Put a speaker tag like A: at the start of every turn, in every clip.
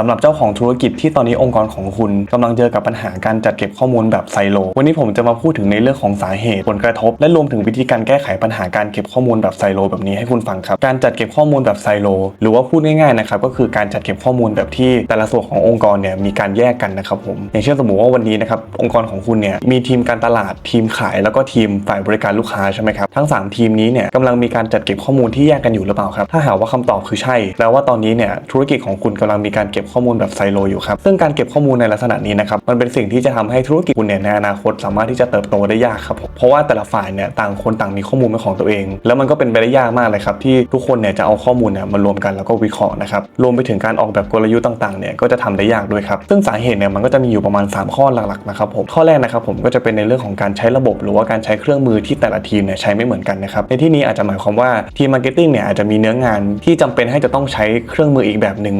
A: สำหรับเจ้าของธุรกิจที่ตอนนี้องค์กรของคุณกำลังเจอกับปัญหาการจัดเก็บข้อมูลแบบไซโล วันนี้ผมจะมาพูดถึงในเรื่องของสาเหตุผลกระทบ และรวมถึงวิธีการแก้ไขปัญหาการเก็บข้อมูลแบบไซโล แบบนี้ให้คุณฟังครับ การจัดเก็บข้อมูลแบบไซโล หรือว่าพูดง่ายๆนะครับก็คือการจัดเก็บข้อมูลแบบที่แต่ละส่วนขององค์กรเนี่ยมีการแยกกันนะครับผมอย่างเช่นสมมติว่าวันนี้นะครับองค์กรของคุณเนี่ยมีทีมการตลาดทีมขายแล้วก็ทีมฝ่ายบริการลูกค้าใช่ไหมครับทั้งสามทีมนี้เนี่ยกำลังมีการจัดเก็บข้อมูลที่แยกกันอยู่หรือเปล่าครับถ้าหากว่าคำตอบคือใช่แปลว่าตอนนี้เนี่ยธุรกิจของคุณกำลังมีการเก็บข้อมูลแบบไซโลอยู่ครับซึ่งการเก็บข้อมูลในลักษณะนี้นะครับมันเป็นสิ่งที่จะทำให้ธุรกิจคุณเนี่ยในอนาคตสามารถที่จะเติบโตได้ยากครับเพราะว่าแต่ละฝ่ายเนี่ยต่างคนต่างมีข้อมูลเป็นของตัวเอง แล้วมันก็เป็นไปได้ยากมากเลยครับที่ทุกคนเนี่ยจะเอาข้อมูลเนี่ยมารวมกันแล้วก็วิเคราะห์นะครับรวมไปถึงการออกแบบกลยุทธ์ต่างๆเนี่ยก็จะทำได้ยากด้วยครับซึ่งสาเหตุเนี่ยมันก็จะมีอยู่ประมาณ 3 ข้อหลักๆนะครับผมข้อแรกนะครับผมก็จะเป็นในเรื่องของการใช้ระบบ หรือว่าการใช้เครื่องมือที่แต่ละทีมเนี่ยใช้ไม่เหมือนกันนะครับในที่นี้อาจจะหมายความว่าทีมมาร์เก็ตติ้งเนี่ยอาจจะมีเนื้องานที่จำเป็นให้จะต้องใช้เครื่องมืออีกแบบหนึ่ง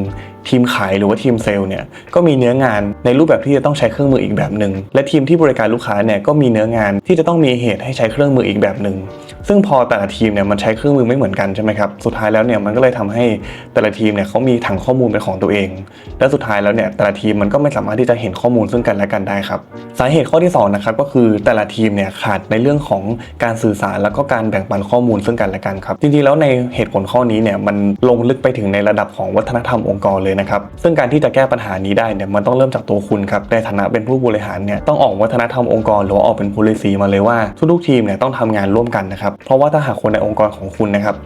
A: ทีมขายหรือว่าทีมเซลล์เนี่ยก็มีเนื้องานในรูปแบบที่จะต้องใช้เครื่องมืออีกแบบหนึ่งและทีมที่บริการลูกค้าเนี่ยก็มีเนื้องานที่จะต้องมีเหตุให้ใช้เครื่องมืออีกแบบหนึ่ง ซึ่งพอแต่ละทีมเนี่ยมันใช้เครื่องมือไม่เหมือนกันใช่ไหมครับสุดท้ายแล้วเนี่ยมันก็เลยทำให้แต่ละทีมเนี่ยเขามีถังข้อมูลเป็นของตัวเอง และสุดท้ายแล้วเนี่ยแต่ละทีมมันก็ไม่สามารถที่จะเห็นข้อมูลซึ่งกันและกันได้ครับสาเหตุข้อที่สองนะครับก็คือแต่ละทีมเนี่ยขาดในเรื่องของการสื่อสารแล้วก็การแบ่งปันข้อมูลซึ่งกันและกันครับจริงๆแล้วในเหตุผลข้อนี้เนี่ยมันลงลึกไปถึงในระดับของวัฒนธรรมองค์กรเลยนะครับซึ่งการที่จะแก้ปัญหานี้ได้เนี่ยมันต้องเริ่มจากตัวคุณครับในฐานะเป็นผู้บริหารเนี่ยต้องออกวัฒนธรรมองค์กรหรือออกเป็น policy มาเลยว่าทุกๆทีมเนี่ยต้องทำงานร่วมกันนะครับเพราะว่าถ้าหากคนในองค์กรของคุณนะครับ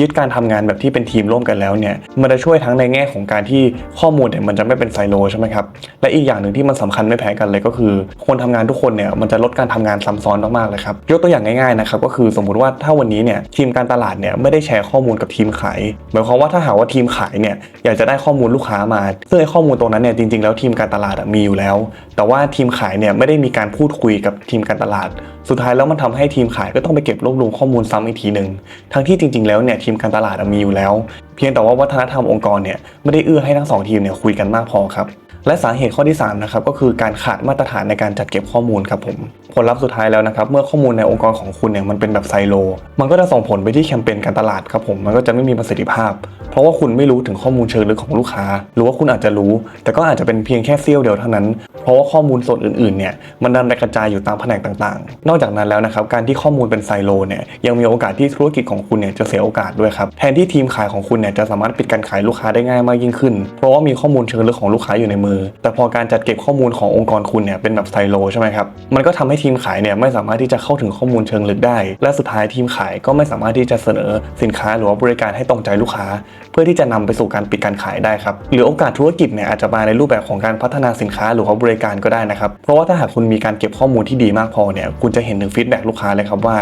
A: ยึดการทำงานแบบที่เป็นทีมร่วมกันแล้วเนี่ยมันจะช่วยทั้งในแง่ของการที่ข้อมูลเนี่ยมันจะไม่เป็นไซโลใช่ไหมครับและอีกอย่างหนึ่งที่มันสำคัญไม่แพ้กันเลยก็คือ คนทำงานทุกคนเนี่ยมันจะลดการทำงานซ้ำซ้อนมากๆเลยครับยกตัวอย่างง่ายๆนะครับก็คือสมมุติว่าถ้าวันนี้เนี่ยทีมการตลาดเนี่ยไม่ได้แชร์ข้อมูลกับทีมขายหมายความว่าถ้าหากว่าทีมขายเนี่ยอยากจะได้ข้อมูลลูกค้ามาซึ่งไอ้ข้อมูลตรงนั้นเนี่ยจริงๆแล้วทีมการตลาดมีอยู่แล้ว แต่ว่าทีมขายเนี่ยไม่ได้มีการพูดคุยกับทีมการตลาด สุดท้ายแล้วมันทำให้ทีมขายก็ต้องไปเก็บรวบรวมข้อมูลซ้ำอีกทีหนึ่งทั้งที่จริง ๆ แล้วเนี่ยทีมการตลาดมีอยู่แล้ว เพียงแต่ว่าวัฒนธรรมองค์กรเนี่ยไม่ได้เอื้อให้ทั้งสองทีมเนี่ยคุยกันมากพอครับและสาเหตุข้อที่3นะครับก็คือการขาดมาตรฐานในการจัดเก็บข้อมูลครับผมผลลัพธ์สุดท้ายแล้วนะครับ เมื่อข้อมูลในองค์กรของคุณเนี่ยมันเป็นแบบไซโล มันก็จะส่งผลไปที่แคมเปญการตลาดครับผมมันก็จะไม่มีประสิทธิภาพ เพราะว่าคุณไม่รู้ถึงข้อมูลเชิงลึกของลูกค้า หรือว่าคุณอาจจะรู้ แต่ก็อาจจะเป็นเพียงแค่เสี้ยวเดียวเท่านั้น เพราะว่าข้อมูลส่วนอื่นๆเนี่ยมันดันไปกระจายอยู่ตามแผนกต่างๆ นอกจากนั้นแล้วนะครับการที่ข้อมูลเป็นไซโลเนี่ยยังมีโอกาสที่ธุรกิจของคุณเนี่ยจะเสียโอกาสด้วยครับแทนที่ทีมขายของคุณเนี่ยจะสามารถปิดการขายลูกค้าได้ง่ายมากยิ่งขึ้น เพราะว่ามีข้อมูลเชิงลึกของลูกค้าอยู่ในมือ แต่พอการจัดเก็บข้อมูลขององค์กรคุณเนี่ยเป็นแบบไซโลใช่ไหมครับมันก็ทำใทีมขายเนี่ยไม่สามารถที่จะเข้าถึงข้อมูลเชิงลึกได้ และสุดท้ายทีมขายก็ไม่สามารถที่จะเสนอสินค้าหรือว่าบริการให้ตรงใจลูกค้า เพื่อที่จะนำไปสู่การปิดการขายได้ครับหรือโอกาสธุรกิจเนี่ยอาจจะมาในรูปแบบของการพัฒนาสินค้าหรือว่าบริการก็ได้นะครับเพราะว่าถ้าหากคุณมีการเก็บข้อมูลที่ดีมากพอเนี่ยคุณจะเห็นถึงฟีดแบ็กลูกค้าเลยครับว่า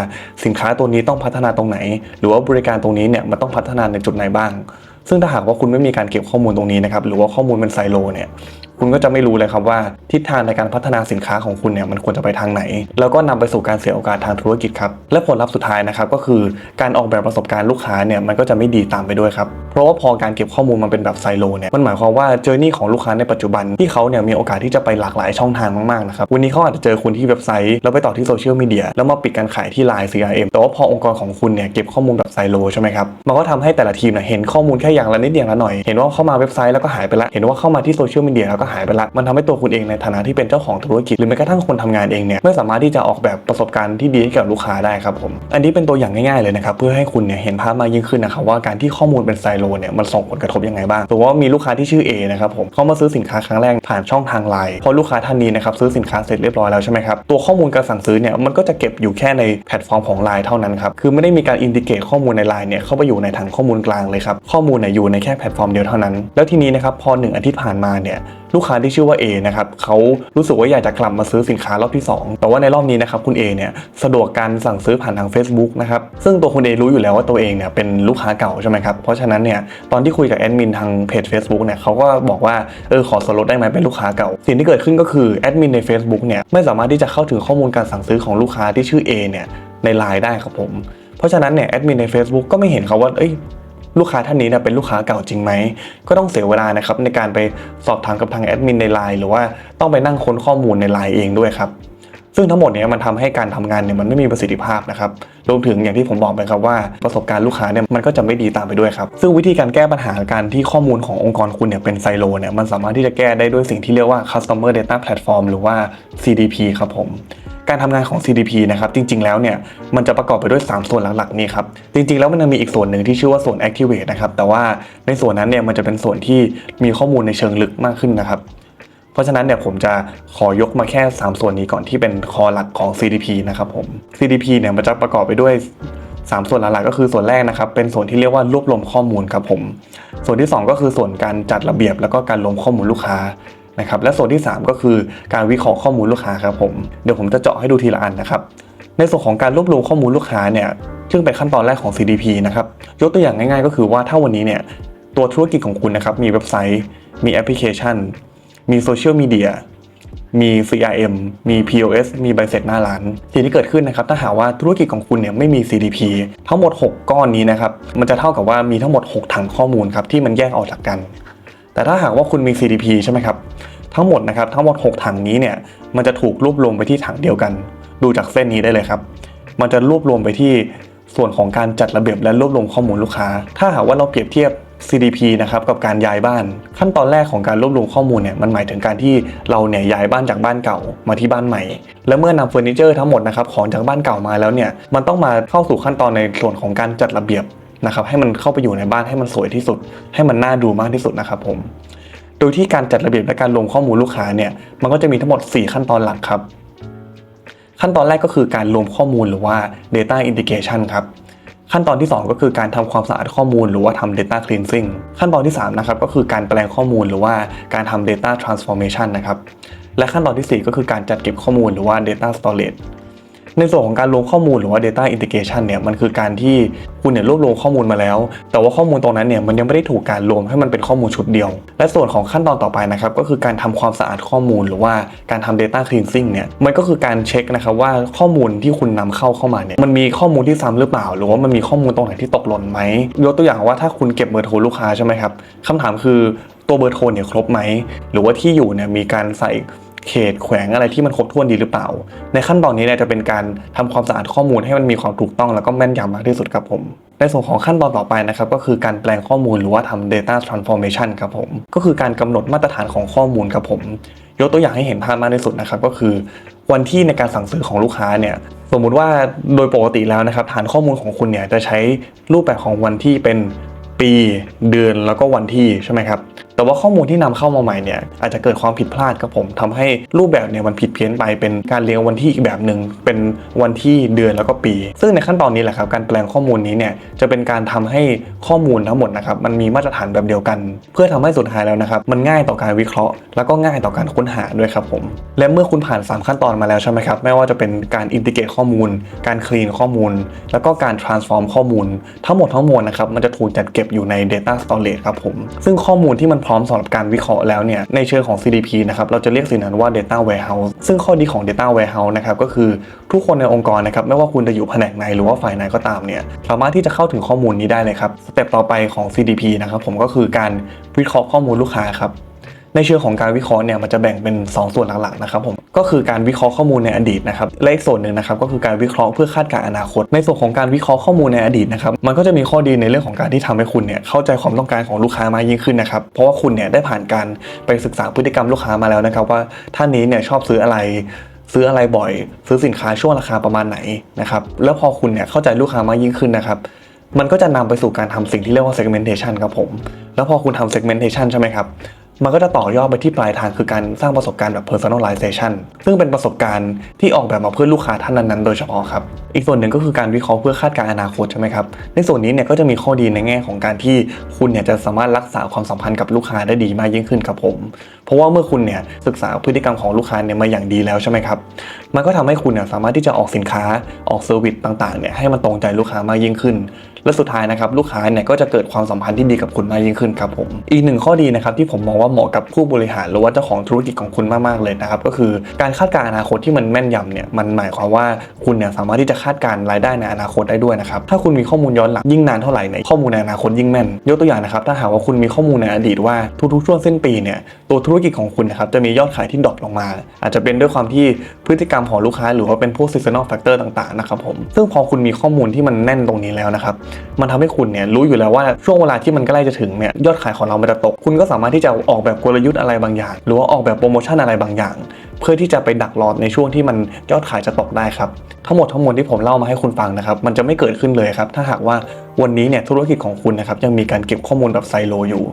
A: สินค้าตัวนี้ต้องพัฒนาตรงไหน หรือว่าบริการตรงนี้เนี่ยมันต้องพัฒนาในจุดไหนบ้างซึ่งถ้าหากว่าคุณไม่มีการเก็บข้อมูลตรงนี้นะครับหรือว่าข้อมูลเป็นไซโลเนี่ย คุณก็จะไม่รู้เลยครับว่าทิศทางในการพัฒนาสินค้าของคุณเนี่ยมันควรจะไปทางไหน แล้วก็นำไปสู่การเสียโอกาสทางธุรกิจครับและผลลัพธ์สุดท้ายนะครับก็คือการออกแบบประสบการณ์ลูกค้าเนี่ยมันก็จะไม่ดีตามไปด้วยครับเพราะว่าพอการเก็บข้อมูลมันเป็นแบบไซโลเนี่ยมันหมายความว่าเจอร์นี่ของลูกค้าในปัจจุบันที่เขาเนี่ยมีโอกาสที่จะไปหลากหลายช่องทางมากๆนะครับวันนี้เขาอาจจะเจอคุณที่เว็บไซต์ แล้วไปต่อที่โซเชียลมีเดียแล้วมาปิดการขายที่ Line CRM แต่ว่าพอองค์กรของคุณเนี่ยเก็บข้อมูลแบบไซโลใช่ไหมครับมันก็ทำให้แต่ละทีมเนี่ยเห็นข้อมูลแค่อย่างละนิดอย่างละหน่อย เห็นว่าเข้ามาเว็บไซต์แล้วก็หายไปละเห็นว่าเข้ามาที่โซเชียลมีเดียแล้วก็หายไปละมันทำให้ตัวคุณเองในฐานะที่เป็นเจ้าของธุรกิจหรือแม้กระทั่งคนทำงานเองเนี่ยไม่สามารถที่จะออกแบบประสบการณ์ที่ดีให้กับลูกค้าได้ครับผมอันนี้เป็นตัวอย่างง่ายๆเลยนะครับเพื่อให้คุณเนี่ยเห็นภาพมากยิ่งขึ้นนะครับว่าการที่ข้อมูลเป็นไซโลเนี่ยมันส่งผลกระทบยังไงบ้างสมมติว่ามีลูกค้าที่ชื่อ A นะครับผมเขามาซื้อสินค้าครั้งแรกผ่านช่องทางไลน์พอลูกค้าท่านนี้นะครับซื้อสินค้าเสร็จเรียบร้อยแล้วใช่ไหมครับตัวข้อมูลการสั่งซื้อเนี่ยมันก็จะเก็บอยู่แค่ในแพลตฟอร์มของไลน์เท่านั้นครับคือไม่ได้มีการอินทิเกตข้อมูลในไลน์เนี่ยเข้าไปอยู่ในถังข้อมูลกลางเลยครับข้อมูลเนี่ยอยู่ในแค่แพลตฟอร์มเดียวเท่านั้น แล้วทีนี้นะครับพอหนึ่งอาทิตย์ผ่านมาเนี่ยลูกค้าที่ชื่อว่า A นะครับเขารู้สึกว่าอยากจะกลับมาซื้อสินค้ารอบที่ 2 แต่ว่าในรอบนี้นะครับคุณ A เนี่ยสะดวกการสั่งซื้อผ่านทาง Facebook นะครับซึ่งตัวคุณ A รู้อยู่แล้วว่าตัวเองเนี่ยเป็นลูกค้าเก่าใช่ไหมครับเพราะฉะนั้นเนี่ยตอนที่คุยกับแอดมินทางเพจ Facebook เนี่ยเขาก็บอกว่าเออขอส่วนลดได้ไหมเป็นลูกค้าเก่า สิ่งที่เกิดขึ้นก็คือแอดมินใน Facebook เนี่ยไม่สามารถที่จะเข้าถึงข้อมูลการสั่งซื้อของลูกค้าที่ชื่อ A เนี่ยในไลน์ได้ครับผม เพราะฉะนั้นเนี่ยแอดมินใน Facebook ก็ไม่เห็นเขาว่าเอ้ย ลูกค้าท่านนี้เนี่ยเป็นลูกค้าเก่าจริงไหม ก็ต้องเสียเวลานะครับในการไปสอบถามกับทางแอดมินในไลน์หรือว่าต้องไปนั่งค้นข้อมูลในไลน์เองด้วยครับซึ่งทั้งหมดเนี้มันทำให้การทำงานเนี่ยมันไม่มีประสิทธิภาพนะครับ รวมถึงอย่างที่ผมบอกไปครับว่าประสบการณ์ลูกค้าเนี่ยมันก็จะไม่ดีตามไปด้วยครับ ซึ่งวิธีการแก้ปัญหาการที่ข้อมูลขององค์กรคุณเนี่ยเป็นไซโลเนี่ยมันสามารถที่จะแก้ได้ด้วยสิ่งที่เรียกว่า customer data platform หรือว่า CDP ครับผม การทำงานของ CDP นะครับจริง ๆ แล้วเนี่ยมันจะประกอบไปด้วย 3 ส่วนหลักๆนี้ครับจริง ๆ แล้วมันยังมีอีกส่วนหนึ่งที่ชื่อว่าส่วน Activate นะครับแต่ว่าในส่วนนั้นเนี่ยมันจะเป็นส่วนที่มีข้อมูลในเชิงลึกมากขึ้นนะครับเพราะฉะนั้นเนี่ยผมจะขอยกมาแค่ 3 ส่วนนี้ก่อนที่เป็นคอหลักของ CDP นะครับผม CDP เนี่ยมันจะประกอบไปด้วย 3 ส่วนหลักๆก็คือส่วนแรกนะครับเป็นส่วนที่เรียกว่ารวบรวมข้อมูลครับผม ส่วนที่ 2 ก็คือส่วนการจัดระเบียบแล้วก็การรวมข้อมูลลูกค้า นะครับและส่วนที่ 3 ก็คือการวิเคราะห์ข้อมูลลูกค้าครับผมเดี๋ยวผมจะเจาะให้ดูทีละอันนะครับในส่วนของการรวบรวมข้อมูลลูกค้าเนี่ยซึ่งเป็นขั้นตอนแรกของ CDP นะครับยกตัวอย่างง่ายๆ ก็คือว่าถ้าวันนี้เนี่ยตัวธุรกิจของคุณนะครับมีเว็บไซต์ มีแอปพลิเคชัน มีโซเชียลมีเดียมี CRM มี POS มีใบเสร็จหน้าร้าน สิ่งที่เกิดขึ้นนะครับ ถ้าหากว่าธุรกิจของคุณเนี่ยไม่มี CDP ทั้งหมด 6 ก้อนนี้นะครับ มันจะเท่ากับว่ามีทั้งหมด 6 ถังข้อมูลครับที่มันแยกออกจากกัน แต่ถ้าหากว่าคุณมี CDP ใช่ไหมครับ ทั้งหมดนะครับทั้งหมด 6 ถังนี้เนี่ยมันจะถูกรวบรวมไปที่ถังเดียวกัน ดูจากเส้นนี้ได้เลยครับ มันจะรวบรวมไปที่ส่วนของการจัดระเบียบและรวบรวมข้อมูลลูกค้า ถ้าหากว่าเราเปรียบเทียบ CDP นะครับกับการย้ายบ้าน ขั้นตอนแรกของการรวบรวมข้อมูลเนี่ยมันหมายถึงการที่เราเนี่ยย้ายบ้านจากบ้านเก่ามาที่บ้านใหม่ และเมื่อนำเฟอร์นิเจอร์ทั้งหมดนะครับของจากบ้านเก่ามาแล้วเนี่ยมันต้องมาเข้าสู่ขั้นตอนในส่วนของการจัดระเบียบนะครับให้มันเข้าไปอยู่ในบ้านให้มันสวยที่สุด ให้มันน่าดูมากที่สุดนะครับผม โดยที่การจัดระเบียบและการรวมข้อมูลลูกค้าเนี่ยมันก็จะมีทั้งหมด 4 ขั้นตอนหลักครับ ขั้นตอนแรกก็คือการรวมข้อมูลหรือว่า data integration ครับขั้นตอนที่ 2 ก็คือการทำความสะอาดข้อมูลหรือว่าทำ data cleansing ขั้นตอนที่3นะครับก็คือการแปลงข้อมูลหรือว่าการทำ data transformation นะครับและขั้นตอนทีสี่ 4 ก็คือการจัดเก็บข้อมูลหรือว่า data storage ในส่วนของการรวมข้อมูลหรือว่า data integration เนี่ยมันคือการที่คุณเนี่ยรวบรวมข้อมูลมาแล้ว แต่ว่าข้อมูลตรงนั้นเนี่ยมันยังไม่ได้ถูกการรวมให้มันเป็นข้อมูลชุดเดียว และส่วนของขั้นตอนต่อไปนะครับก็คือการทำความสะอาดข้อมูลหรือว่าการทำ data cleansing เนี่ยมันก็คือการเช็คนะครับว่าข้อมูลที่คุณนำเข้าเข้ามาเนี่ยมันมีข้อมูลที่ซ้ำหรือเปล่า หรือว่ามันมีข้อมูลตรงไหนที่ตกหล่นไหมยกตัวอย่างว่าถ้าคุณเก็บเบอร์โทรลูกค้าใช่ไหมครับคำถามคือตัวเบอร์โทรเนี่ยครบไหมหรือว่าที่อยู่เนี่ยมีการใส่ เขตแขวงอะไรที่มันครบถ้วนดีหรือเปล่า ในขั้นตอนนี้เนี่ยจะเป็นการทำความสะอาดข้อมูลให้มันมีความถูกต้องแล้วก็แม่นยำมากที่สุดครับผม ในส่วนของขั้นตอนต่อไปนะครับก็คือการแปลงข้อมูลหรือว่าทำ data transformation ครับผม ก็คือการกำหนดมาตรฐานของข้อมูลครับผม ยกตัวอย่างให้เห็นภาพมากที่สุดนะครับก็คือ วันที่ในการสั่งซื้อของลูกค้าเนี่ยสมมุติว่าโดยปกติแล้วนะครับฐานข้อมูลของคุณเนี่ยจะใช้รูปแบบของวันที่เป็นปีเดือนแล้วก็วันที่ใช่ไหมครับ แต่ว่าข้อมูลที่นำเข้ามาใหม่เนี่ยอาจจะเกิดความผิดพลาดครับผมทำให้รูปแบบเนี่ยมันผิดเพี้ยนไปเป็นการเรียงวันที่อีกแบบหนึ่งเป็นวันที่เดือนแล้วก็ปี ซึ่งในขั้นตอนนี้แหละครับการแปลงข้อมูลนี้เนี่ยจะเป็นการทำให้ข้อมูลทั้งหมดนะครับมันมีมาตรฐานแบบเดียวกัน เพื่อทำให้สุดท้ายแล้วนะครับมันง่ายต่อการวิเคราะห์ แล้วก็ง่ายต่อการค้นหาด้วยครับผมและเมื่อคุณผ่าน 3 ขั้นตอนมาแล้วใช่ไหมครับไม่ว่าจะเป็นการอินทิเกรตข้อมูล การคลีนข้อมูล แล้วก็การ transform ข้อมูล ทั้งหมดทั้งมวลนะครับมันจะถูกจัดเก็บอยู่ใน data storage ครับผมซึ่งข้อมูลที่มันพร้อมสำหรับการวิเคราะห์แล้วเนี่ยในเชิงของ CDP นะครับเราจะเรียกสิ่งนั้นว่า data warehouse ซึ่งข้อดีของ data warehouse นะครับก็คือทุกคนในองค์กรนะครับไม่ว่าคุณจะอยู่แผนกไหนหรือว่าฝ่ายไหนก็ตามเนี่ยสามารถที่จะเข้าถึงข้อมูลนี้ได้เลยครับสเต็ปต่อไปของ CDP นะครับผมก็คือการวิเคราะห์ข้อมูลลูกค้าครับ ในเชิงของการวิเคราะห์เนี่ยมันจะแบ่งเป็น 2 ส่วนหลักๆนะครับผมก็คือการวิเคราะห์ข้อมูลในอดีตนะครับและอีกส่วนหนึ่งนะครับก็คือการวิเคราะห์เพื่อคาดการณ์อนาคต ในส่วนของการวิเคราะห์ข้อมูลในอดีตนะครับมันก็จะมีข้อดีในเรื่องของการที่ทำให้คุณเนี่ยเข้าใจความต้องการของลูกค้ามากยิ่งขึ้นนะครับเพราะว่าคุณเนี่ยได้ผ่านการไปศึกษาพฤติกรรมลูกค้ามาแล้วนะครับว่าท่านนี้เนี่ยชอบซื้ออะไรซื้ออะไรบ่อย ซื้อสินค้าช่วงราคาประมาณไหนนะครับแล้วพอคุณเนี่ยเข้าใจลูกค้ามากยิ่งขึ้นนะครับมันก็จะนำไปสู่การทำสิ่งที่เรียกว่า segmentation ครับผม แล้วพอคุณทำ segmentation ใช่ไหมครับ มันก็จะต่อยอดไปที่ปลายทางคือการสร้างประสบการณ์แบบ personalization ซึ่งเป็นประสบการณ์ที่ออกแบบมาเพื่อลูกค้าท่านนั้นๆ โดยเฉพาะครับ อีกส่วนหนึ่งก็คือการวิเคราะห์เพื่อคาดการณ์อนาคตใช่ไหมครับ ในส่วนนี้เนี่ยก็จะมีข้อดีในแง่ของการที่คุณเนี่ยจะสามารถรักษาความสัมพันธ์กับลูกค้าได้ดีมากยิ่งขึ้นครับผม เพราะว่าเมื่อคุณเนี่ยศึกษาพฤติกรรมของลูกค้าเนี่ยมาอย่างดีแล้วใช่ไหมครับ มันก็ทำให้คุณเนี่ยสามารถที่จะออกสินค้าออกเซอร์วิสต่างๆเนี่ยให้มันตรงใจลูกค้ามากยิ่งขึ้น และสุดท้ายนะครับลูกค้าเนี่ยก็จะเกิดความสัมพันธ์ที่ดีกับคุณมากยิ่งขึ้นครับผมอีกหนึ่งข้อดีนะครับที่ผมมองว่าเหมาะกับผู้บริหารหรือว่าเจ้าของธุรกิจของคุณมากๆเลยนะครับก็คือการคาดการณ์อนาคตที่มันแม่นยำเนี่ยมันหมายความว่าคุณเนี่ยสามารถที่จะคาดการณ์รายได้ในอนาคตได้ด้วยนะครับถ้าคุณมีข้อมูลย้อนหลังยิ่งนานเท่าไหร่ในข้อมูลในอนาคตยิ่งแม่น ยกตัวอย่างนะครับถ้าหากว่าคุณมีข้อมูลในอดีตว่าทุกๆช่วงเส้นปีเนี่ยตัวธุรกิจของคุณนะครับจะมียอดขายที่ดรอปลงมา อาจจะเป็นด้วยความที่พฤติกรรมของลูกค้า หรือว่าเป็นพวก seasonal factor ต่างๆนะครับผมซึ่งพอคุณมีข้อมูลที่มันแน่นตรงนี้แล้วนะครับมันทำให้คุณเนี่ยรู้อยู่แล้วว่าช่วงเวลาที่มันใกล้จะถึงเนี่ยยอดขายของเรามันจะตก คุณก็สามารถที่จะออกแบบกลยุทธ์อะไรบางอย่าง หรือว่าออกแบบโปรโมชั่นอะไรบางอย่าง เพื่อที่จะไปดักรอในช่วงที่มันยอดขายจะตกได้ครับทั้งหมดทั้งมวลที่ผมเล่ามาให้คุณฟังนะครับมันจะไม่เกิดขึ้นเลยครับถ้าหากว่าวันนี้เนี่ยธุรกิจของคุณนะครับยังมีการเก็บข้อมูลแบบไซโลอยู่